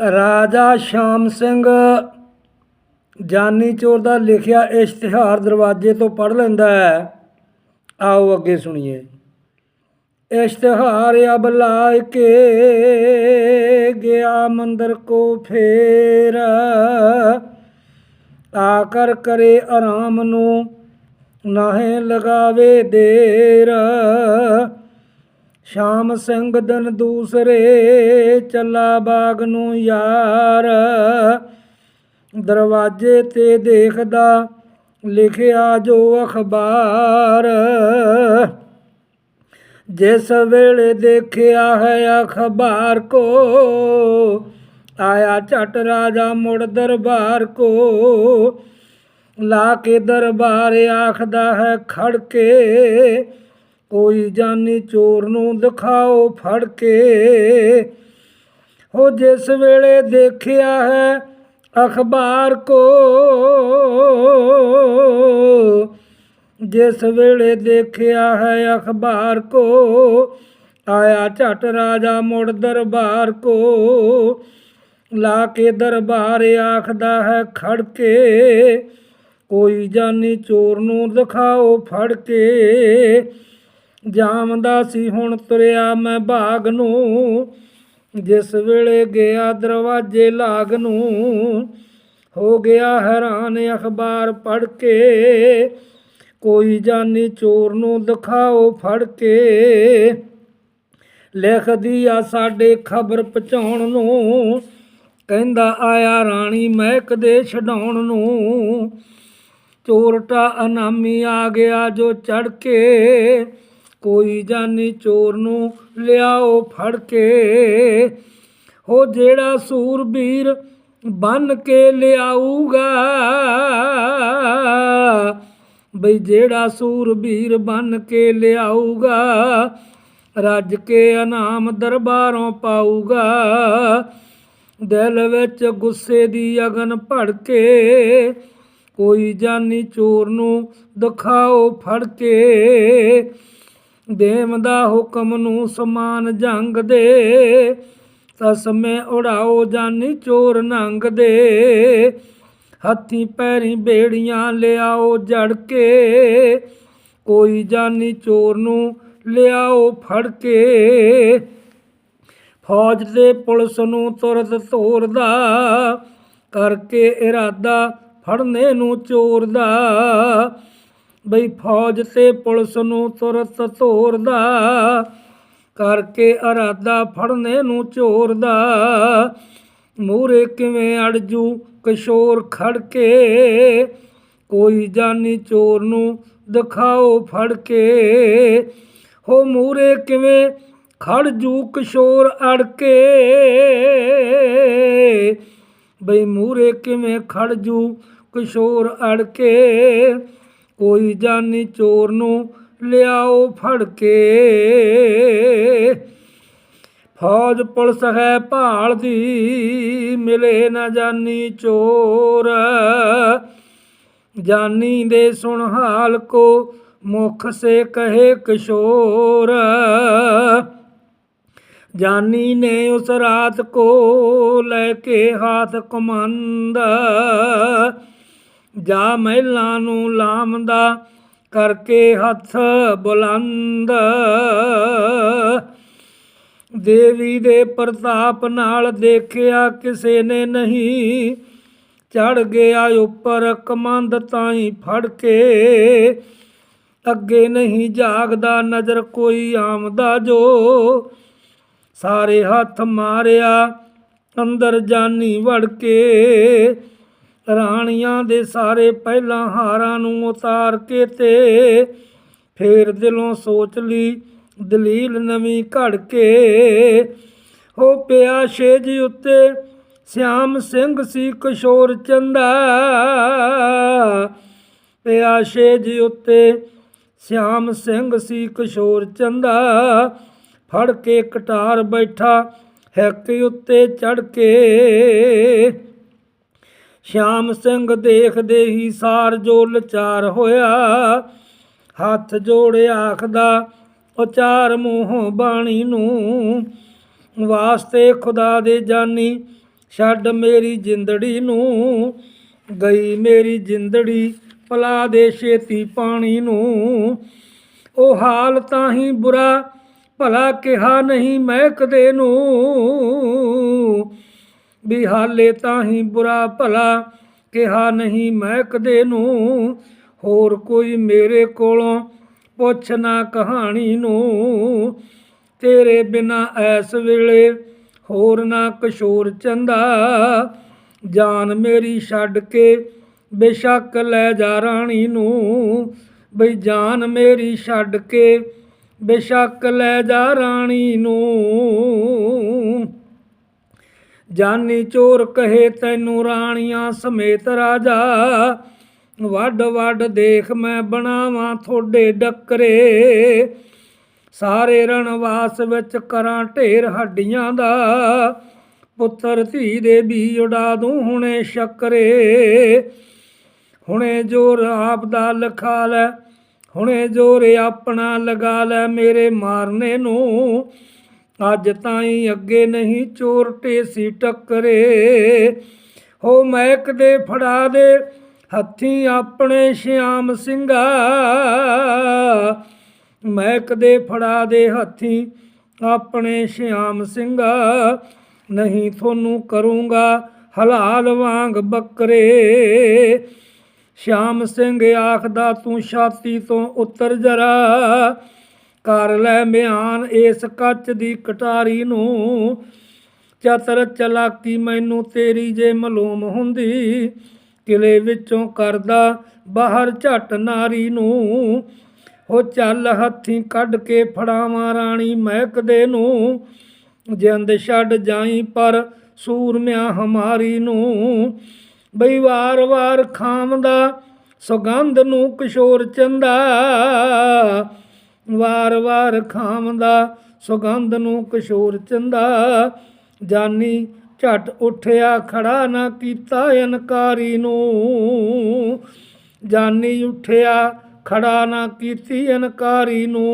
ਰਾਜਾ ਸ਼ਾਮ ਸਿੰਘ ਜਾਨੀ ਚੋਰ ਦਾ ਲਿਖਿਆ ਇਸ਼ਤਿਹਾਰ ਦਰਵਾਜ਼ੇ ਤੋਂ ਪੜ ਲੈਂਦਾ ਹੈ। ਆਓ ਅੱਗੇ ਸੁਣੀਏ। ਇਸ਼ਤਿਹਾਰ ਅਬ ਲਾਇ ਕੇ ਗਿਆ ਮੰਦਰ ਕੋ ਫੇਰ। ਆਕਰ ਕਰੇ ਆਰਾਮ ਨੂੰ ਨਾਹੇ ਲਗਾਵੇ ਦੇਰ। ਸ਼ਾਮ ਸਿੰਘ ਦਿਨ ਦੂਸਰੇ ਚੱਲਾ ਬਾਗ ਨੂੰ ਯਾਰ। ਦਰਵਾਜ਼ੇ ਤੇ ਦੇਖਦਾ, ਲਿਖਿਆ ਜੋ ਅਖਬਾਰ। ਜਿਸ ਵੇਲੇ ਦੇਖਿਆ ਹੈ ਅਖਬਾਰ ਕੋ, ਆਇਆ ਝਟ ਰਾਜਾ ਮੁੜ ਦਰਬਾਰ ਕੋ। ਲਾ ਕੇ ਦਰਬਾਰ ਆਖਦਾ ਹੈ ਖੜ ਕੇ ਕੋਈ ਜਾਨੀ ਚੋਰ ਨੂੰ ਦਿਖਾਓ ਫੜ ਕੇ। ਹੋ ਜਿਸ ਵੇਲੇ ਦੇਖਿਆ ਹੈ ਅਖਬਾਰ ਕੋ, ਜਿਸ ਵੇਲੇ ਦੇਖਿਆ ਹੈ ਅਖਬਾਰ ਕੋ, ਆਇਆ ਝਟ ਰਾਜਾ ਮੁੜ ਦਰਬਾਰ ਕੋ। ਲਾ ਕੇ ਦਰਬਾਰ ਆਖਦਾ ਹੈ, ਖੜ ਕੇ। ਕੋਈ ਜਾਨੀ ਚੋਰ ਨੂੰ ਦਿਖਾਓ ਫੜ ਕੇ। ਜਾਮਦਾ ਸੀ, ਹੁਣ ਤੁਰਿਆ ਮੈਂ ਬਾਗ ਨੂੰ। ਜਿਸ ਵੇਲੇ ਗਿਆ ਦਰਵਾਜ਼ੇ ਲਾਗ ਨੂੰ, ਹੋ ਗਿਆ ਹੈਰਾਨ ਅਖਬਾਰ ਪੜ ਕੇ। ਕੋਈ ਜਾਨੀ ਚੋਰ ਨੂੰ ਦਿਖਾਓ ਫੜ ਕੇ। ਲਿਖਦੀ ਆ ਸਾਡੇ ਖਬਰ ਪਹੁੰਚਾਉਣ ਨੂੰ। ਕਹਿੰਦਾ, ਆਇਆ ਰਾਣੀ ਮਹਿਕ ਦੇ ਛਡਾਉਣ ਨੂੰ। ਚੋਰਟਾ ਅਨਾਮੀ ਆ ਗਿਆ ਜੋ ਚੜ ਕੇ। ਕੋਈ ਜਾਨੀ ਚੋਰ ਨੂੰ ਲਿਆਓ ਫੜ ਕੇ। ਹੋ ਜਿਹੜਾ ਸੂਰਬੀਰ ਬਨ ਕੇ ਲਿਆਊਗਾ। ਬਈ ਜਿਹੜਾ ਸੂਰਬੀਰ ਬਨ ਕੇ ਲਿਆਊਗਾ, ਰੱਜ ਕੇ ਇਨਾਮ ਦਰਬਾਰੋਂ ਪਾਊਗਾ। ਦਿਲ ਵਿੱਚ ਗੁੱਸੇ ਦੀ ਅਗਨ ਭੜ ਕੇ, ਕੋਈ ਜਾਨੀ ਚੋਰ ਨੂੰ ਦਿਖਾਓ ਫੜ ਕੇ। ਦੇਮ ਦਾ ਹੁਕਮ ਨੂੰ ਸਮਾਨ ਜੰਗ ਦੇ ਤਸਮੇ ਉਡਾਓ ਜਾਨੀ ਚੋਰ ਨੰਗ ਦੇ ਹੱਥੀ ਪੈਰੀ ਬੇੜੀਆਂ ਲਿਆਓ ਜੜ ਕੇ ਕੋਈ ਜਾਨੀ ਚੋਰ ਨੂੰ ਲਿਆਓ ਫੜ ਕੇ ਫੌਜ ਦੇ ਪੁਲਿਸ ਨੂੰ ਤੁਰਤ ਤੋਰਦਾ, ਕਰਕੇ ਇਰਾਦਾ ਫੜਨੇ ਨੂੰ ਚੋਰ ਦਾ ਬਈ ਫੌਜ ਤੇ ਪੁਲਿਸ ਨੂੰ ਤੁਰਤ ਤੋਰਦਾ ਕਰਕੇ ਇਰਾਦਾ ਫੜਨੇ ਨੂੰ ਚੋਰ ਦਾ ਮੂਰੇ ਕਿਵੇਂ ਅੜਜੂ ਕਿਸ਼ੋਰ ਖੜ ਕੇ ਕੋਈ ਜਾਨੀ ਚੋਰ ਨੂੰ ਦਿਖਾਓ ਫੜ ਕੇ ਹੋ ਮੂਰੇ ਕਿਵੇਂ ਖੜ ਜੂ ਕਿਸ਼ੋਰ ਅੜ ਕੇ ਬਈ ਮੂਰੇ ਕਿਵੇਂ ਖੜ ਜੂ ਕਿਸ਼ੋਰ ਅੜ ਕੇ ਕੋਈ ਜਾਨੀ ਚੋਰ ਨੂੰ ਲਿਆਓ ਫੜ ਕੇ ਫੌਜ ਪੁਲਿਸ ਹੈ ਭਾਲ ਦੀ, ਮਿਲੇ ਨਾ ਜਾਨੀ ਚੋਰ। ਜਾਨੀ ਦੇ ਸੁਣ ਹਾਲ ਕੋ ਮੁਖ ਸੇ ਕਹੇ ਕਿਸ਼ੋਰ। ਜਾਨੀ ਨੇ ਉਸ ਰਾਤ ਕੋ ਲੈ ਕੇ ਹਾਥ ਕਮੰਦ ਜਾ ਮਹਿਲਾਂ ਨੂੰ ਲਾਮਦਾ ਕਰਕੇ ਹੱਥ ਬੁਲੰਦ। ਦੇਵੀ ਦੇ ਪ੍ਰਤਾਪ ਨਾਲ ਦੇਖਿਆ ਕਿਸੇ ਨੇ ਨਹੀਂ ਚੜ ਗਿਆ ਉੱਪਰ ਕਮੰਦ ਤਾਈ ਫੜ ਕੇ। ਅੱਗੇ ਨਹੀਂ ਜਾਗਦਾ ਨਜ਼ਰ ਕੋਈ ਆਮਦਾ ਜੋ, ਸਾਰੇ ਹੱਥ ਮਾਰਿਆ ਅੰਦਰ ਜਾਨੀ ਵੜ ਕੇ। ਰਾਣੀਆਂ ਦੇ ਸਾਰੇ ਪਹਿਲਾਂ ਹਾਰਾਂ ਨੂੰ ਉਤਾਰ ਕੇ ਤੇ ਫੇਰ ਦਿਲੋਂ ਸੋਚ ਲਈ, ਦਲੀਲ ਨਵੀਂ ਘੜ ਕੇ। ਹੋ ਪਿਆ ਛੇਜ ਉੱਤੇ, ਸਿਆਮ ਸਿੰਘ ਸੀ ਕਿਸ਼ੋਰ ਚੰਦਾ। ਪਿਆ ਛੇਜ ਉੱਤੇ, ਸਿਆਮ ਸਿੰਘ ਸੀ ਕਿਸ਼ੋਰ ਚੰਦਾ। ਫੜ ਕੇ ਕਟਾਰ ਬੈਠਾ, ਹੈਕ ਉੱਤੇ ਚੜ ਕੇ। ਸ਼ਾਮ ਸਿੰਘ ਦੇਖਦੇ ਹੀ ਸਾਰ ਜੋ ਲਚਾਰ ਹੋਇਆ। ਹੱਥ ਜੋੜਿਆ ਆਖਦਾ, ਉਚਾਰ ਮੂੰਹੋਂ ਬਾਣੀ ਨੂੰ ਵਾਸਤੇ ਖੁਦਾ ਦੇ ਜਾਨੀ, ਛੱਡ ਮੇਰੀ ਜਿੰਦੜੀ ਨੂੰ। ਗਈ ਮੇਰੀ ਜਿੰਦੜੀ ਪਲਾ ਦੇ ਛੇਤੀ ਪਾਣੀ ਨੂੰ। ਉਹ ਹਾਲ ਤਾਂ ਹੀ ਬੁਰਾ, ਭਲਾ ਕਿਹਾ ਨਹੀਂ ਮੈਂ ਕਦੇ ਨੂੰ। ਵੀ ਹਾਲੇ ਤਾਂ ਹੀ ਬੁਰਾ ਭਲਾ ਕਿਹਾ ਨਹੀਂ ਮੈਂ ਕਦੇ ਨੂੰ। ਹੋਰ ਕੋਈ ਮੇਰੇ ਕੋਲੋਂ ਪੁੱਛ ਨਾ ਕਹਾਣੀ ਨੂੰ। ਤੇਰੇ ਬਿਨਾ ਐਸ ਵੇਲੇ ਹੋਰ ਨਾ ਕਿਸ਼ੋਰ ਚੰਦਾ। ਜਾਨ ਮੇਰੀ ਛੱਡ ਕੇ ਬੇਸ਼ੱਕ ਲੈ ਜਾ ਰਾਣੀ ਨੂੰ। ਬਈ ਜਾਨ ਮੇਰੀ ਛੱਡ ਕੇ ਬੇਸ਼ੱਕ ਲੈ ਜਾ ਰਾਣੀ ਨੂੰ। ਜਾਨੀ ਚੋਰ ਕਹੇ ਤੈਨੂੰ ਰਾਣੀਆਂ ਸਮੇਤ ਰਾਜਾ। ਵੱਡ ਵੱਡ ਦੇਖ ਮੈਂ ਬਣਾਵਾਂ ਥੋੜੇ ਡੱਕਰੇ। ਸਾਰੇ ਰਣਵਾਸ ਵਿੱਚ ਕਰਾਂ ਢੇਰ ਹੱਡੀਆਂ ਦਾ। ਪੁੱਤਰ ਧੀ ਦੇ ਵੀ ਉਡਾ ਦੂੰ ਹੁਣੇ ਸ਼ੱਕਰੇ। ਹੁਣੇ ਜੋਰ ਆਪ ਦਾ ਲਖਾ ਲੈ, ਹੁਣੇ ਜੋਰ ਆਪਣਾ ਲਗਾ ਲੈ ਮੇਰੇ ਮਾਰਨੇ ਨੂੰ। ਅੱਜ ਤਾਈਂ ਅੱਗੇ ਨਹੀਂ ਚੋਰ ਟੇਸੀ ਟੱਕਰੇ। ਹੋ ਮੈਕ ਦੇ ਫੜਾ ਦੇ ਹੱਥੀ ਆਪਣੇ ਸ਼ਿਆਮ ਸਿੰਘਾ। ਮੈਕ ਦੇ ਫੜਾ ਦੇ ਹੱਥੀ ਆਪਣੇ ਸ਼ਿਆਮ ਸਿੰਘਾ। ਨਹੀਂ ਤੁਹਾਨੂੰ ਕਰੂੰਗਾ ਹਲਾਲ ਵਾਂਗ ਬੱਕਰੇ। ਸ਼ਾਮ ਸਿੰਘ ਆਖਦਾ, ਤੂੰ ਛਾਤੀ ਤੋਂ ਉਤਰ ਜਰਾ। ਕਰ ਲੈ ਬਿਆਨ ਇਸ ਕੱਚ ਦੀ ਕਟਾਰੀ ਨੂੰ। ਚਤਰ ਚਲਾਕੀ ਮੈਨੂੰ ਤੇਰੀ ਜੇ ਮਲੂਮ ਹੁੰਦੀ। ਕਿਲੇ ਵਿੱਚੋਂ ਕਰਦਾ ਬਾਹਰ ਝਟ ਨਾਰੀ ਨੂੰ। ਹੋ ਚੱਲ ਹੱਥੀ ਕੱਢ ਕੇ ਫੜਾਵਾਂ ਰਾਣੀ ਮਹਿਕਦੇ ਨੂੰ। ਜਿੰਦ ਛੱਡ ਜਾਈ ਪਰ ਸੂਰਮਿਆ ਹਮਾਰੀ ਨੂੰ। ਬਈ ਵਾਰ-ਵਾਰ ਖਾਮਦਾ ਸੁਗੰਧ ਨੂੰ ਕਿਸ਼ੋਰ ਚੰਦਾ। ਵਾਰ-ਵਾਰ ਖਾਮਦਾ ਸੁਗੰਧ ਨੂੰ ਕਿਸ਼ੋਰ ਚੰਦਾ। ਜਾਨੀ ਝਟ ਉੱਠਿਆ, ਖੜਾ ਨਾ ਕੀਤਾ ਇਨਕਾਰੀ ਨੂੰ। ਜਾਨੀ ਉੱਠਿਆ, ਖੜਾ ਨਾ ਕੀਤੀ ਇਨਕਾਰੀ ਨੂੰ।